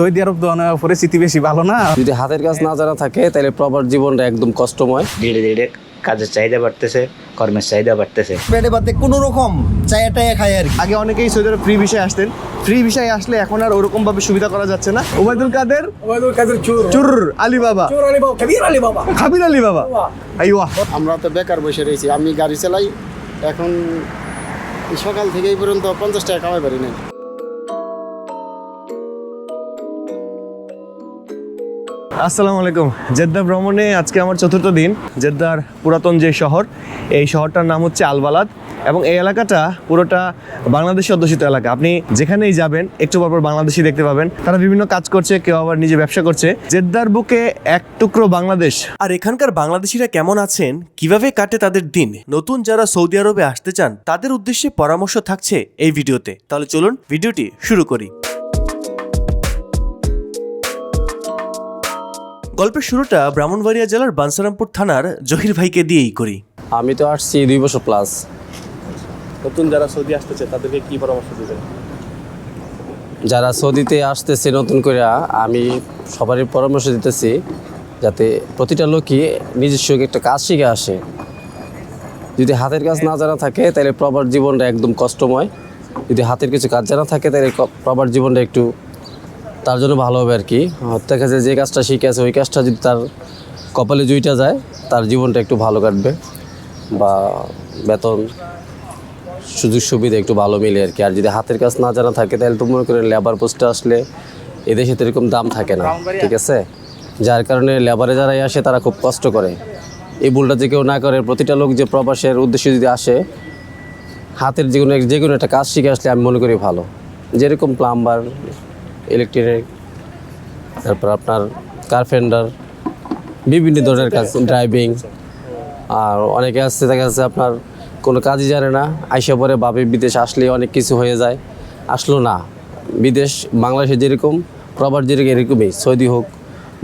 Saudi আরব তো অনেক পরিস্থিতি বেশি ভালো না? যদি হাতের কাজ না জানা থাকে তাহলে প্রপার জীবনটা একদম কষ্টময়। ধীরে ধীরে কাজের চাহিদা বাড়তেছে কর্মের চাহিদা বাড়তেছে। পেটে পাতে কোনো রকম চায়া টায়া খায় আর কি। আগে অনেকেই সৌদি আরব ফ্রি বিষয়ে আসতেন। ফ্রি বিষয়ে আসলে এখন আর ওরকম ভাবে সুবিধা করা যাচ্ছে না। ওবায়দুল কাদের? ওবায়দুল কাদের চোর। চুর আলী বাবা চোর আলী বাবা কবির আলী বাবা খাবির আলী বাবা। আইওয়া। আমরা তো বেকার বসে রয়েছি আমি গাড়ি চালাই এখন সকাল থেকে এই পর্যন্ত পঞ্চাশ টাকা কামাই পারি না আসসালামু আলাইকুম। জেদ্দা ভ্রমণে আজকে আমার চতুর্থ দিন, জেদ্দার পুরাতন যে শহর, এই শহরটার নাম হচ্ছে আলবালাদ এবং এই এলাকাটা পুরোটা বাংলাদেশি অধ্যুষিত এলাকা। আপনি যেখানেই যাবেন, একটু পরপর বাংলাদেশি দেখতে পাবেন। তারা বিভিন্ন কাজ করছে, কেউ আবার নিজে ব্যবসা করছে। জেদ্দার বুকে এক টুকরো বাংলাদেশ। আর এখানকার বাংলাদেশিরা কেমন আছেন, কীভাবে কাটে তাদের দিন? নতুন যারা সৌদি আরবে আসতে চান, তাদের উদ্দেশ্যে পরামর্শ থাকছে এই ভিডিওতে। তাহলে চলুন, ভিডিওটি শুরু করি। গল্পের শুরুটা ব্রাহ্মণবাড়িয়া জেলার বানসারামপুর থানার জহির ভাইকে দিয়েই করি। আমি তো আসছি দুই বছর প্লাস নতুন যারা সৌদি আসতেছে তাদেরকে কি পরামর্শ দেবেন? যারা সৌদিতে আসতেছে নতুন করে আমি সবারই পরামর্শ দিতেছি যাতে প্রতিটা লোকই নিজস্ব একটা কাজ শিখে আসে। যদি হাতের কাজ না জানা থাকে তাহলে প্রবার জীবনটা একদম কষ্টময়। যদি হাতের কিছু কাজ জানা থাকে তাহলে প্রবার জীবনটা একটু তার জন্য ভালো হবে আর কি। দেখা যায় যে কাজটা শিখে আছে, ওই কাজটা যদি তার কপালে জুইটা যায়, তার জীবনটা একটু ভালো কাটবে বা বেতন, সুযোগ সুবিধা একটু ভালো মিলে আর কি। আর যদি হাতের কাজ না জানা থাকে, তাহলে তো মনে করেন লেবার পোস্টে আসলে এদেশে তো এরকম দাম থাকে না, ঠিক আছে? যার কারণে লেবারে যারাই আসে, তারা খুব কষ্ট করে। এই ভুলটা যে কেউ না করে, প্রতিটা লোক যে প্রবাসের উদ্দেশ্যে যদি আসে, হাতের যে কোনো যে কোনো একটা কাজ শিখে আসলে আমি মনে করি ভালো। যেরকম প্লাম্বার ইলেকট্রিক তারপর আপনার কার্পেন্টার বিভিন্ন ধরনের কাজ ড্রাইভিং আর অনেকে আসছে দেখা যাচ্ছে আপনার কোনো কাজই জানে না, আইসা পরে বাবে বিদেশ আসলে অনেক কিছু হয়ে যায়। আসলো না। বিদেশ, বাংলাদেশে যেরকম প্রবার যেরকম, এরকমই, সৌদি হোক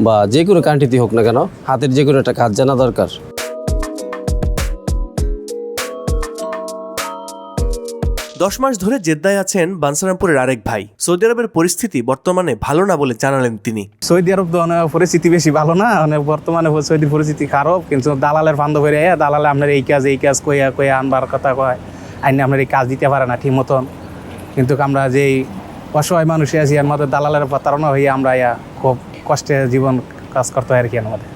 বা যে কোনো কান্ট্রিতে হোক না কেন, হাতের যে কোনো একটা কাজ জানা দরকার। দশ মাস ধরে জেদ্দায় আছেন বানসারামপুরের আরেক ভাই। সৌদি আরবের পরিস্থিতি বর্তমানে ভালো না বলে জানালেন তিনি। সৌদি আরব তো অনেক পরিস্থিতি বেশি ভালো না অনেক বর্তমানে সৌদির পরিস্থিতি খারাপ কিন্তু দালালের ফান্দ করে দালালে আপনার এই কাজ এই কাজ কইয়া কইয়া আনবার কথা কয়। আইনে আপনার এই কাজ দিতে পারে না ঠিক মতন। কিন্তু আমরা যেই অসহায় মানুষ আছি এর মধ্যে দালালের প্রতারণা হয়ে আমরা ইয়া খুব কষ্টে জীবন কাজ করতে হয় আর কি আমাদের।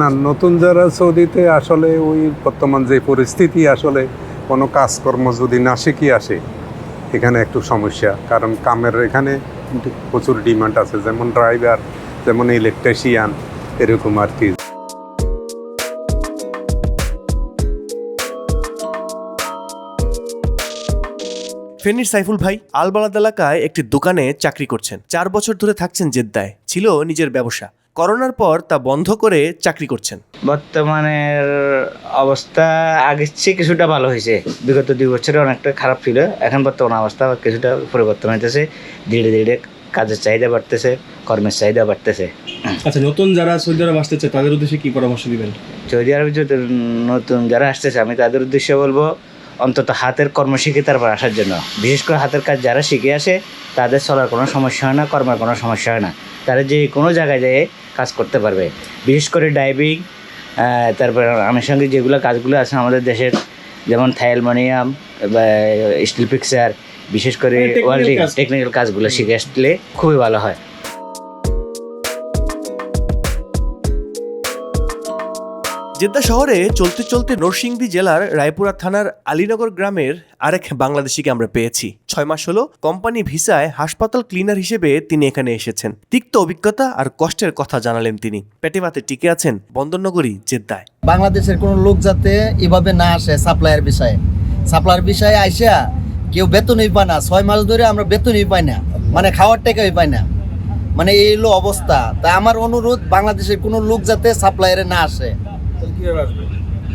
না নতুন যারা সৌদিতে আসলে ওই বর্তমান যে পরিস্থিতি আসলে কোনো কাজকর্ম যদি না শিখে আসে, এখানে একটু সমস্যা। কারণ কামের এখানে প্রচুর ডিমান্ড আছে। যেমন ড্রাইভার যেমন ইলেকট্রিশিয়ান এরকম আর কি। ফেনীর সাইফুল ভাই আলবালাদ এলাকায় একটি দোকানে চাকরি করছেন। চার বছর ধরে থাকছেন জেদ্দায়। ছিল নিজের ব্যবসা। করোনার পর তা বন্ধ করে চাকরি করছেন। বর্তমানের অবস্থা আগের চেয়ে কিছুটা ভালো হয়েছে। বিগত দুই বছরে অনেকটা খারাপ ছিল। এখন বর্তমান অবস্থা কিছুটা পরিবর্তন হইতেছে। ধীরে ধীরে কাজের চাহিদা বাড়তেছে কর্মের চাহিদা বাড়তেছে। আচ্ছা নতুন যারা সৌদি আরব আসতেছে তাদের উদ্দেশ্যে কি পরামর্শ দিবেন? সৌদি আরবে যদি নতুন যারা আসতেছে আমি তাদের উদ্দেশ্যে বলব অন্তত হাতের কর্ম শিখে তারপর আসার জন্য। বিশেষ করে হাতের কাজ যারা শিখে আসে তাদের চলার কোনো সমস্যা হয় না কর্মের কোনো সমস্যা হয় না। তারা যে কোনো জায়গায় যেয়ে কাজ করতে পারবে। বিশেষ করে ডাইভিং তারপর আমার সঙ্গে যেগুলো কাজগুলো আছে আমাদের দেশের যেমন থাইলমোনিয়াম বা স্টিল পিকচার বিশেষ করে মানে technical ওয়েল্ডিং টেকনিক্যাল কাজগুলো শিখে আসলে খুবই ভালো হয়। জেদ্দা শহরে চলতে চলতে নরসিংদী জেলার রায়পুরা থানার আলীনগর গ্রামের আরেক বাংলাদেশিকে আমরা পেয়েছি। ছয় মাস হলো কোম্পানি ভিসায় হাসপাতাল ক্লিনার হিসেবে তিনি এখানে এসেছেন। তিক্ত অভিজ্ঞতা আর কষ্টের কথা জানালেন তিনি। পেটে ভাতে টিকে আছেন বন্দরনগরী জেদ্দায়। বাংলাদেশের কোনো লোক যাতে এভাবে না আসে সাপ্লাইয়ের বিষয়ে। সাপ্লাইয়ের বিষয়ে আইসা কেউ বেতনই পায় না। ছয় মাস ধরে আমরা বেতনই পাই না। মানে খাওয়ার টাকাই পাই না। মানে এই হলো অবস্থা। তাই আমার অনুরোধ বাংলাদেশের কোনো লোক যাতে সাপ্লাইয়ারে না আসে।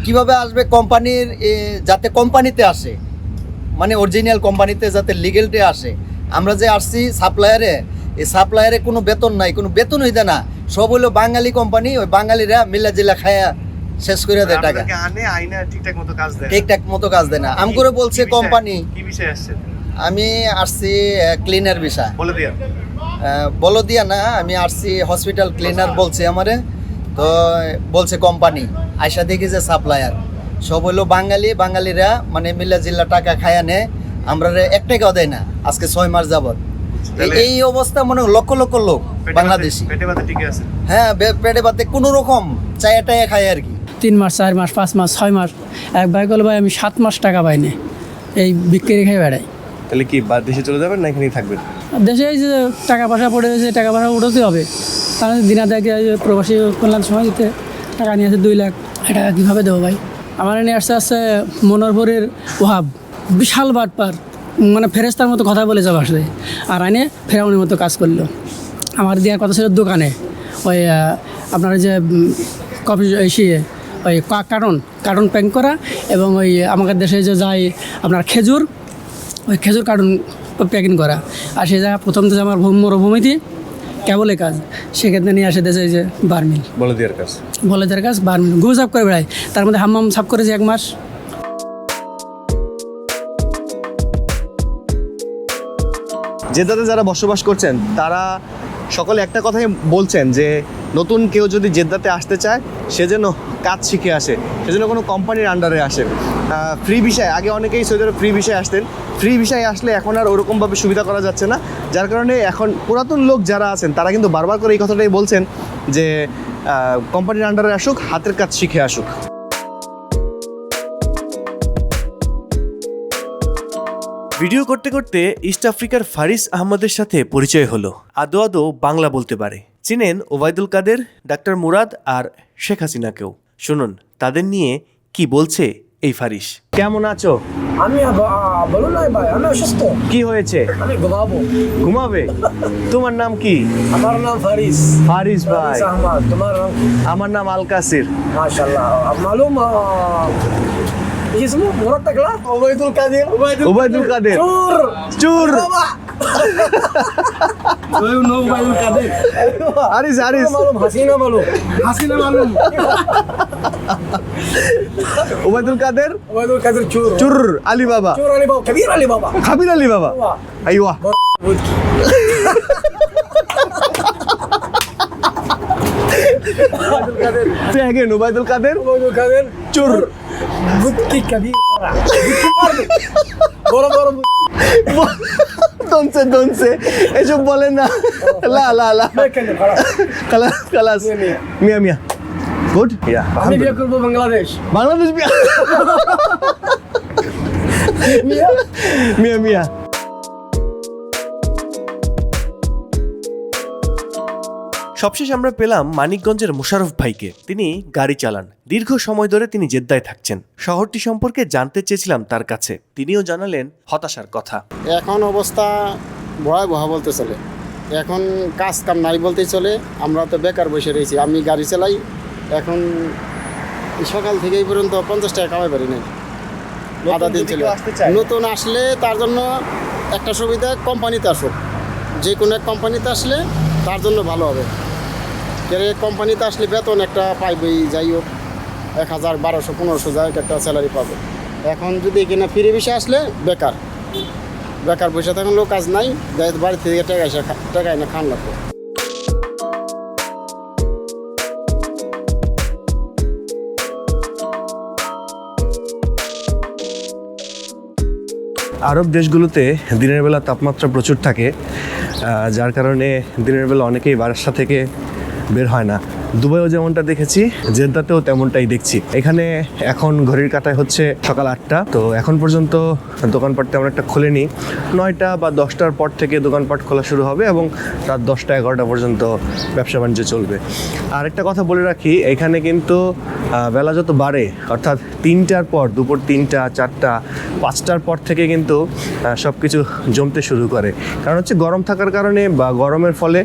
কীভাবে আসবে? কোম্পানির এ, যাতে কোম্পানিতে আসে। মানে অরিজিনাল কোম্পানিতে যাতে লিগেলটে আসে। আমরা যে আসছি সাপ্লায়ারে এই সাপ্লায়ারে কোনো বেতন নাই কোনো বেতন হইতে না। সব হলো বাঙালি কোম্পানি ওই বাঙালিরা মিল্লা জিল্লা খায়া শেষ করে দেয় টাকা। ঠিকঠাক মতো কাজ দেয় না। ঠিকঠাক মতো কাজ দেয় না। আম করে বলছে কোম্পানি কি বিষয়ে আসছে? আমি আসছি ক্লিনার বিষয়। বলে দিয়া। বলো দিয়া না আমি আসছি হসপিটাল ক্লিনার বলছে আমারে। তো বলছে কোম্পানি আয়সা দেখি যে সাপ্লায়ার সব হলো বাঙালি বাঙালিরা মানে মিল্লা জিল্লা টাকা খায়া নেয় আমরা রে এক টাকাও দেয় না আজকে ছয় মাস যাবত এই অবস্থা মনে হয় লক্ষ লক্ষ লোক বাংলাদেশি। আছে। হ্যাঁ পেটে পাতে কোনো রকম চায়া টায়া খায় আর কি। তিন মাস চার মাস পাঁচ মাস ছয় মাস এক ভাই বলে ভাই আমি সাত মাস টাকা পাইনি এই বিক্রি খেয়ে বেড়াই। তাহলে কি বাদ দেশে চলে যাবেন না এখানেই থাকবেন? দেশে এই যে টাকা পয়সা পড়ে রয়েছে টাকা পয়সা উঠোতে হবে। তাহলে দিনা দেখে প্রবাসী কল্যাণ সময় দিতে টাকা নিয়ে আসে দুই লাখ এই টাকা কীভাবে দেবো ভাই? আমার আসতে আসছে মনোরপুরের ওহাব বিশাল বাটপার মানে ফেরেস্তার মতো কথা বলে যাবে আসলে। আর আইনে ফেরাউনের মতো কাজ করল। আমার দেওয়ার কথা ছিল দোকানে, ওই আপনার যে কফি এসে ওই কার্টন কার্টন প্যাক করা এবং ওই আমাদের দেশে যে যায় আপনার খেজুর, ওই খেজুর কার্টুন প্যাকিং করা। আর সে জায়গা প্রথম তো আমার মরুভূমিতে কেবলে কাজ। সেক্ষেত্রে নিয়ে আসে দেশে যে বার্মিল বলে দেওয়ার কাজ। বলে দেওয়ার কাজ বার্মিল গু সাফ করে বেড়ায়। তার মধ্যে হাম্মাম সাফ করেছে এক মাস। জেদ্দাতে যারা বসবাস করছেন তারা সকলে একটা কথাই বলছেন যে নতুন কেউ যদি জেদ্দাতে আসতে চায়, সে যেন কাজ শিখে আসে, সে যেন কোনো কোম্পানির আন্ডারে আসে। ফ্রি বিষয় আগে অনেকেই সৌদি আরব ফ্রি বিষয় আসতেন। ফ্রি বিষয়ে আসলে এখন আর ওরকমভাবে সুবিধা করা যাচ্ছে না, যার কারণে এখন পুরাতন লোক যারা আছেন, তারা কিন্তু বারবার করে এই কথাটাই বলছেন যে কোম্পানির আন্ডারে আসুক, হাতের কাজ শিখে আসুক। ভিডিও করতে করতে ইস্ট আফ্রিকার ফারিস আহমদের সাথে পরিচয় হলো। আদো আদো বাংলা বলতে পারে। চিনেন ওবায়দুল কাদের ডাক্তার মুরাদ আর শেখ হাসিনাকেও। শুনুন তাদের নিয়ে কি বলছে এই ফারিস। কেমন আছো? আমি বলো না ভাই আমি অসুস্থ। কি হয়েছে? আমি ঘুমাবো। ঘুমাবে? তোমার নাম কি? আমার নাম ফারিস। ফারিস ভাই। তোমার নাম? আমার নাম আল কাসির। মাশাল্লাহ মালুম ইসমু মোরত থাকলা ওবাইদুল কাদের। ওবাইদুল কাদের। চুর। চুর। আরিস আরিস হাসিনা বলো হাসিনা বলো ওবাইদুল কাদের? ওবাইদুল কাদের চুর। চুর আলী বাবা। চুর আলী বাবা কবির আলী বাবা। কবির আলী বাবা। আইওয়া। কাদের। কাদের? চুর। বুদ্ধি কবি বড় বড় দনছে দনছে। এসব বলে না। লা লা লা। খালাস। খালাস। মিয়া মিয়া। গুড? ইয়া আমি বিয়ে করব বাংলাদেশ। বাংলাদেশ মিয়া। মিয়া মিয়া। সবশেষ আমরা পেলাম মানিকগঞ্জের মোশারফ ভাইকে। তিনি গাড়ি চালান। দীর্ঘ সময় ধরে তিনি জেদ্দায় থাকছেন। শহরটি সম্পর্কে জানতে চেয়েছিলাম তার কাছে। তিনিও জানালেন হতাশার কথা। এখন অবস্থা ভয়াবহ বলতে চলে। এখন কাজ কাম নাই বলতেই চলে। আমরা তো বেকার বসে রয়েছি। আমি গাড়ি চালাই। এখন সকাল থেকে এই পর্যন্ত পঞ্চাশ টাকা কামাই পারি নাই। আধা দিন চলে। নতুন আসলে তার জন্য একটা সুবিধা কোম্পানিতে আসুক যে কোনো এক কোম্পানিতে আসলে তার জন্য ভালো হবে। কেন কোম্পানিতে আসলে বেতন একটা পাইবেই, যাই হোক, এক হাজার, বারোশো, পনেরোশো যাই হোক একটা স্যালারি পাবে। এখন যদি এখানে ফিরে বেশি আসলে বেকার। বেকার বসে থাকলেও কাজ নাই বাড়ি থেকে টাকা এসে টাকা এনে খান লাগবে আরব দেশগুলোতে দিনের বেলা তাপমাত্রা প্রচুর থাকে যার কারণে দিনের বেলা অনেকেই বাসা থেকে বের হয় না। দুবাইও যেমনটা দেখেছি জেদ্দাতেও তেমনটাই দেখছি। এখানে এখন ঘড়ির কাটায় হচ্ছে সকাল আটটা। তো এখন পর্যন্ত দোকানপাট তেমন একটা খোলেনি। নয়টা বা দশটার পর থেকে দোকানপাট খোলা শুরু হবে এবং রাত দশটা এগারোটা পর্যন্ত ব্যবসা বাণিজ্য চলবে। আর একটা কথা বলে রাখি এখানে কিন্তু বেলা যত বাড়ে অর্থাৎ তিনটার পর দুপুর তিনটা চারটা পাঁচটার পর থেকে কিন্তু সব কিছু জমতে শুরু করে। কারণ হচ্ছে গরম থাকার কারণে বা গরমের ফলে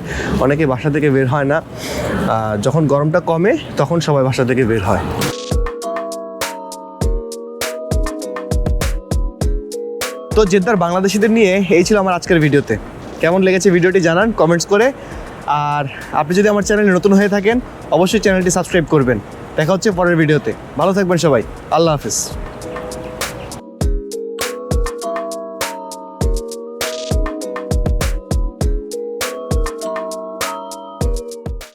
অনেকে বাসা থেকে বের হয় না। আহ, যখন গরমটা কমে, তখন সবাই বাসা থেকে বের হয়। তো জেদ্দার বাংলাদেশিদের নিয়ে এই ছিল আমার আজকের ভিডিওতে। কেমন লেগেছে ভিডিওটি জানান কমেন্টস করে। আর আপনি যদি আমার চ্যানেলে নতুন হয়ে থাকেন, অবশ্যই চ্যানেলটি সাবস্ক্রাইব করবেন। দেখা হচ্ছে পরের ভিডিওতে। ভালো থাকবেন সবাই। আল্লাহ হাফিজ।